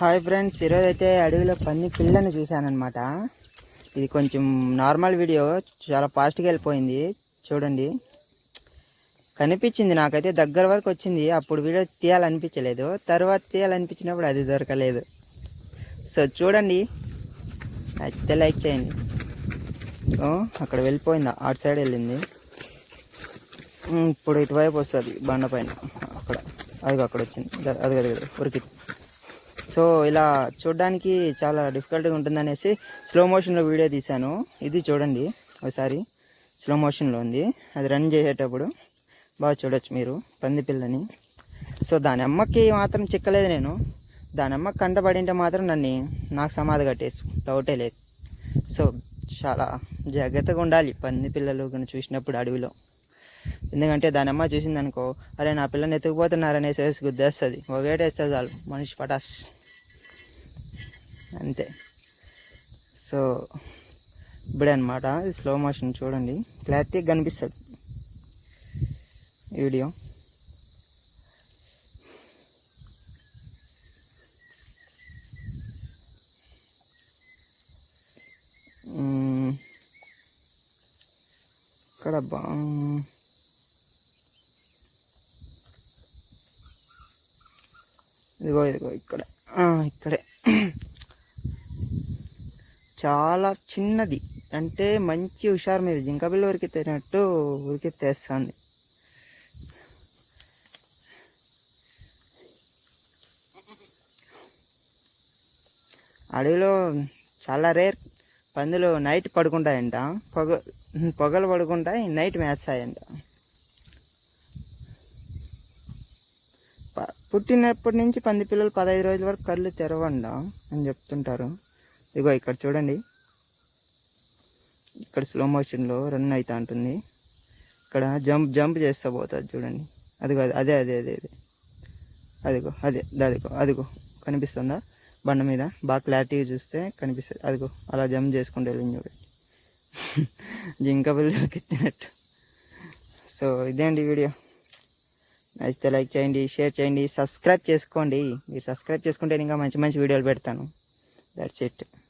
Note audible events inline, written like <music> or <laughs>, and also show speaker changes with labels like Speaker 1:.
Speaker 1: Hi friends ఈరోజు అయితే అడవిలో పంది పిల్లని చూశానమాట ఇది కొంచెం నార్మల్ వీడియో చాలా ఫాస్ట్గా వెళ్ళిపోయింది చూడండి. కనిపించింది నాకైతే దగ్గర వరకు వచ్చింది అప్పుడు వీడియో తీయాలనిపించలేదు తర్వాత తీయాలనిపించినప్పుడు అది దొరకలేదు. సో చూడండి. అయితే లైక్ చేయండి. అక్కడ వెళ్ళిపోయింది అటు సైడ్ వెళ్ళింది. ఇప్పుడు ఇటువైపు వస్తుంది బండ పైన. అక్కడ అది అక్కడ వచ్చింది అది అది ఉరికి సో ఇలా చూడడానికి చాలా డిఫికల్ట్గా ఉంటుందనేసి స్లో మోషన్లో వీడియో తీశాను. ఇది చూడండి ఒకసారి. స్లో మోషన్లో ఉంది. అది రన్ చేసేటప్పుడు బాగా చూడొచ్చు మీరు పంది పిల్లని. సో దాని అమ్మకి మాత్రం చిక్కలేదు నేను. దాని అమ్మ కంట పడింటే మాత్రం నన్ను నాకు సమాధి కట్టేసు. డౌటే లేదు. సో చాలా జాగ్రత్తగా ఉండాలి పంది పిల్లలు కానీ చూసినప్పుడు అడవిలో. ఎందుకంటే దాని అమ్మ చూసింది అనుకో అరే నా పిల్లని ఎత్తుకుపోతున్నారనేసి వేసి గుద్దేస్తుంది ఒకటేస్తే చాలు. మనిషి పటాస్. అంతే. సో ఇప్పుడే అనమాట స్లో మోషన్ చూడండి. క్లారిటీగా కనిపిస్తుంది. వీడియో ఇక్కడ బా ఇదిగో ఇదిగో ఇక్కడ. ఇక్కడే. చాలా చిన్నది. అంటే మంచి హుషారు మీద జింక పిల్ల ఉరికెత్తేనట్టు ఉరికెత్తేస్తుంది. అడవిలో చాలా రేర్ పందులు నైట్ పడుకుంటాయంట. పొగ పొగలు పడుకుంటాయి నైట్ మేస్తాయంట. పుట్టినప్పటి నుంచి పంది పిల్లలు పదహైదు రోజుల వరకు కళ్ళు తెరవండ అని చెప్తుంటారు. ఇగో ఇక్కడ చూడండి. ఇక్కడ స్లో మోషన్లో రన్ అవుతా ఉంటుంది ఇక్కడ జంప్ జంప్ చేస్తా పోతుంది చూడండి. అదిగో అది- అదే అదే అదే అదే. అదిగో అదే అదిగో అదిగో. కనిపిస్తుందా? బండ మీద. బాగా క్లారిటీగా చూస్తే కనిపిస్తుంది. అదిగో అలా జంప్ చేసుకుంటూ వెళ్ళింది చూడండి <laughs> జింక పిల్లలకి ఎత్తినట్టు. సో ఇదే అండి వీడియో. నచ్చితే లైక్ చేయండి షేర్ చేయండి సబ్స్క్రైబ్ చేసుకోండి. మీరు సబ్స్క్రైబ్ చేసుకుంటే ఇంకా మంచి మంచి వీడియోలు పెడతాను. that's it.